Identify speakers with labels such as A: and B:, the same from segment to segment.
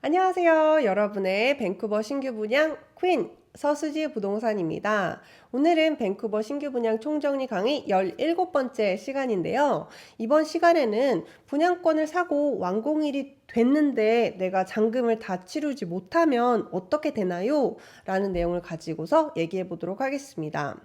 A: 안녕하세요. 여러분의 밴쿠버 신규 분양 퀸 서수지 부동산입니다. 오늘은 밴쿠버 신규 분양 총정리 강의 17번째 시간인데요. 이번 시간에는 분양권을 사고 완공일이 됐는데 내가 잔금을 다 치르지 못하면 어떻게 되나요? 라는 내용을 가지고서 얘기해 보도록 하겠습니다.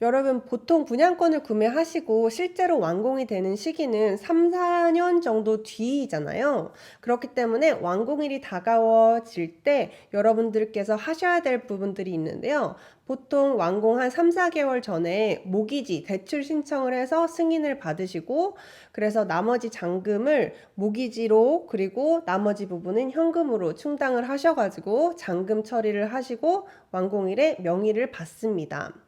A: 여러분 보통 분양권을 구매하시고 실제로 완공이 되는 시기는 3, 4년 정도 뒤이잖아요. 그렇기 때문에 완공일이 다가워질 때 여러분들께서 하셔야 될 부분들이 있는데요. 보통 완공 한 3, 4개월 전에 모기지 대출 신청을 해서 승인을 받으시고 그래서 나머지 잔금을 모기지로 그리고 나머지 부분은 현금으로 충당을 하셔가지고 잔금 처리를 하시고 완공일에 명의를 받습니다.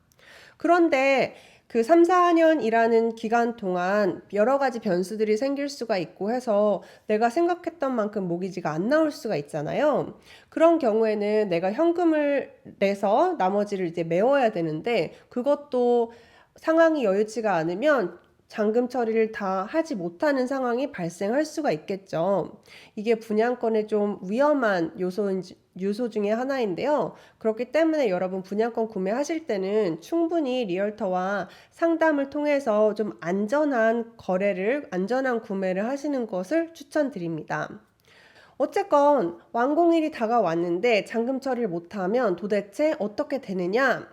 A: 그런데 그 3, 4년이라는 기간 동안 여러 가지 변수들이 생길 수가 있고 해서 내가 생각했던 만큼 모기지가 안 나올 수가 있잖아요. 그런 경우에는 내가 현금을 내서 나머지를 이제 메워야 되는데 그것도 상황이 여유치가 않으면 잔금 처리를 다 하지 못하는 상황이 발생할 수가 있겠죠. 이게 분양권의 좀 위험한 요소인, 요소 중에 하나인데요. 그렇기 때문에 여러분 분양권 구매하실 때는 충분히 리얼터와 상담을 통해서 좀 안전한 거래를, 안전한 구매를 하시는 것을 추천드립니다. 어쨌건 완공일이 다가왔는데 잔금 처리를 못하면 도대체 어떻게 되느냐?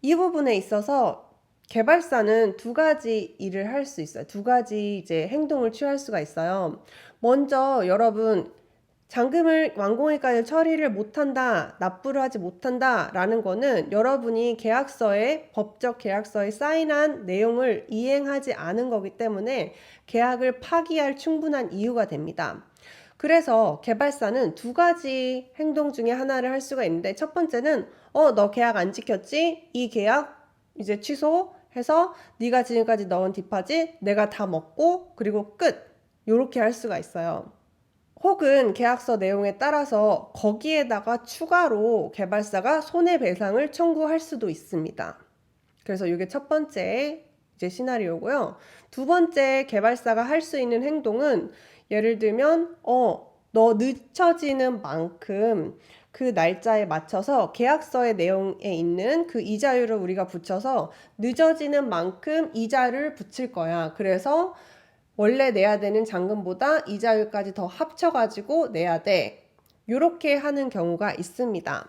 A: 이 부분에 있어서 개발사는 두 가지 일을 할 수 있어요. 두 가지 이제 행동을 취할 수가 있어요. 먼저 여러분 잔금을 완공일까지 처리를 못한다, 납부를 하지 못한다라는 거는 여러분이 계약서에 법적 계약서에 사인한 내용을 이행하지 않은 거기 때문에 계약을 파기할 충분한 이유가 됩니다. 그래서 개발사는 두 가지 행동 중에 하나를 할 수가 있는데 첫 번째는 어, 너 계약 안 지켰지? 이 계약 이제 취소 해서 네가 지금까지 넣은 디파짓 내가 다 먹고 그리고 끝 요렇게 할 수가 있어요. 혹은 계약서 내용에 따라서 거기에다가 추가로 개발사가 손해배상을 청구할 수도 있습니다. 그래서 이게 첫 번째 이제 시나리오고요. 두 번째 개발사가 할 수 있는 행동은 예를 들면 어, 너 늦춰지는 만큼 그 날짜에 맞춰서 계약서의 내용에 있는 그 이자율을 우리가 붙여서 늦어지는 만큼 이자를 붙일 거야. 그래서 원래 내야 되는 잔금보다 이자율까지 더 합쳐가지고 내야 돼. 이렇게 하는 경우가 있습니다.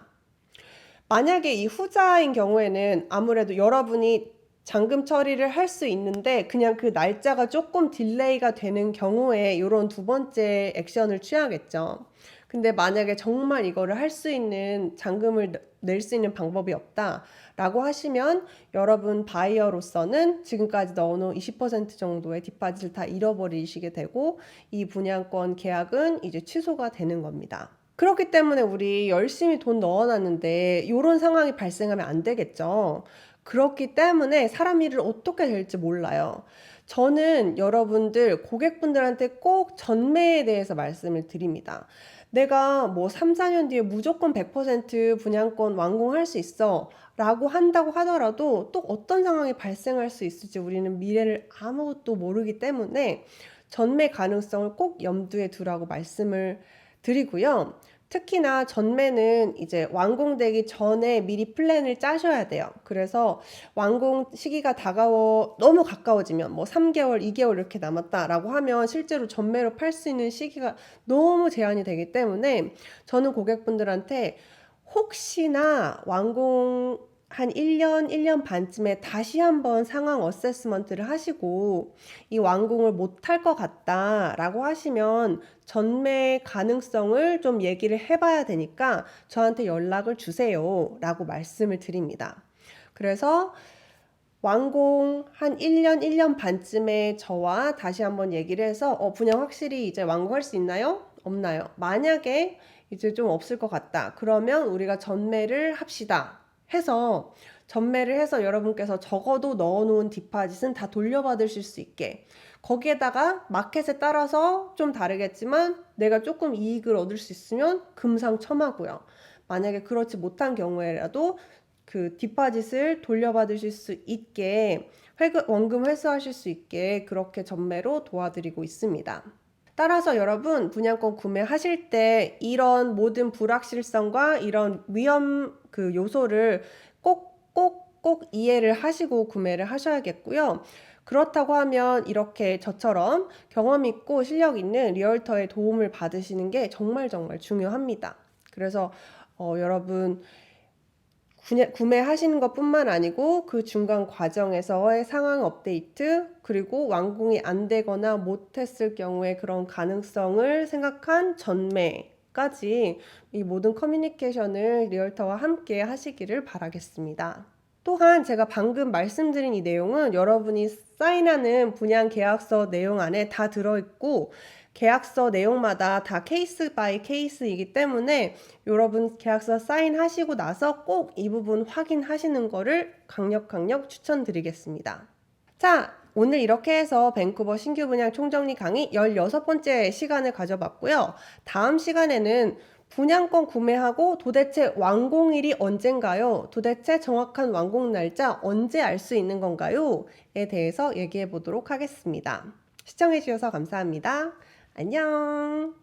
A: 만약에 이 후자인 경우에는 아무래도 여러분이 잔금 처리를 할 수 있는데 그냥 그 날짜가 조금 딜레이가 되는 경우에 이런 두 번째 액션을 취하겠죠. 근데 만약에 정말 이거를 할 수 있는 잔금을 낼 수 있는 방법이 없다라고 하시면 여러분 바이어로서는 지금까지 넣어놓은 20% 정도의 디파짓을 다 잃어버리시게 되고 이 분양권 계약은 이제 취소가 되는 겁니다. 그렇기 때문에 우리 열심히 돈 넣어놨는데 이런 상황이 발생하면 안 되겠죠. 그렇기 때문에 사람 일을 어떻게 될지 몰라요. 저는 여러분들 고객분들한테 꼭 전매에 대해서 말씀을 드립니다. 내가 뭐 3, 4년 뒤에 무조건 100% 분양권 완공할 수 있어 라고 한다고 하더라도 또 어떤 상황이 발생할 수 있을지 우리는 미래를 아무것도 모르기 때문에 전매 가능성을 꼭 염두에 두라고 말씀을 드리고요. 특히나 전매는 이제 완공되기 전에 미리 플랜을 짜셔야 돼요. 그래서 완공 시기가 다가워 너무 가까워지면 뭐 3개월, 2개월 이렇게 남았다라고 하면 실제로 전매로 팔 수 있는 시기가 너무 제한이 되기 때문에 저는 고객분들한테 혹시나 완공 한 1년, 1년 반쯤에 다시 한번 상황 어세스먼트를 하시고 이 완공을 못할 것 같다라고 하시면 전매 가능성을 좀 얘기를 해봐야 되니까 저한테 연락을 주세요 라고 말씀을 드립니다. 그래서 완공 한 1년, 1년 반쯤에 저와 다시 한번 얘기를 해서 어, 분양 확실히 이제 완공할 수 있나요? 없나요? 만약에 이제 좀 없을 것 같다. 그러면 우리가 전매를 합시다. 해서 전매를 해서 여러분께서 적어도 넣어놓은 디파짓은 다 돌려받으실 수 있게 거기에다가 마켓에 따라서 좀 다르겠지만 내가 조금 이익을 얻을 수 있으면 금상첨화고요. 만약에 그렇지 못한 경우에라도 그 디파짓을 돌려받으실 수 있게 회금, 원금 회수하실 수 있게 그렇게 전매로 도와드리고 있습니다. 따라서 여러분 분양권 구매하실 때 이런 모든 불확실성과 이런 위험 그 요소를 꼭 꼭 꼭 이해를 하시고 구매를 하셔야겠고요. 그렇다고 하면 이렇게 저처럼 경험 있고 실력 있는 리얼터의 도움을 받으시는 게 정말 정말 중요합니다. 그래서 어, 여러분 구매하시는 것뿐만 아니고 그 중간 과정에서의 상황 업데이트 그리고 완공이 안 되거나 못했을 경우에 그런 가능성을 생각한 전매까지 이 모든 커뮤니케이션을 리얼터와 함께 하시기를 바라겠습니다. 또한 제가 방금 말씀드린 이 내용은 여러분이 사인하는 분양 계약서 내용 안에 다 들어있고 계약서 내용마다 다 케이스 바이 케이스이기 때문에 여러분 계약서 사인하시고 나서 꼭 이 부분 확인하시는 거를 강력 강력 추천드리겠습니다. 자, 오늘 이렇게 해서 밴쿠버 신규 분양 총정리 강의 16번째 시간을 가져봤고요. 다음 시간에는 분양권 구매하고 도대체 완공일이 언젠가요? 도대체 정확한 완공 날짜 언제 알 수 있는 건가요? 에 대해서 얘기해 보도록 하겠습니다. 시청해 주셔서 감사합니다. 안녕!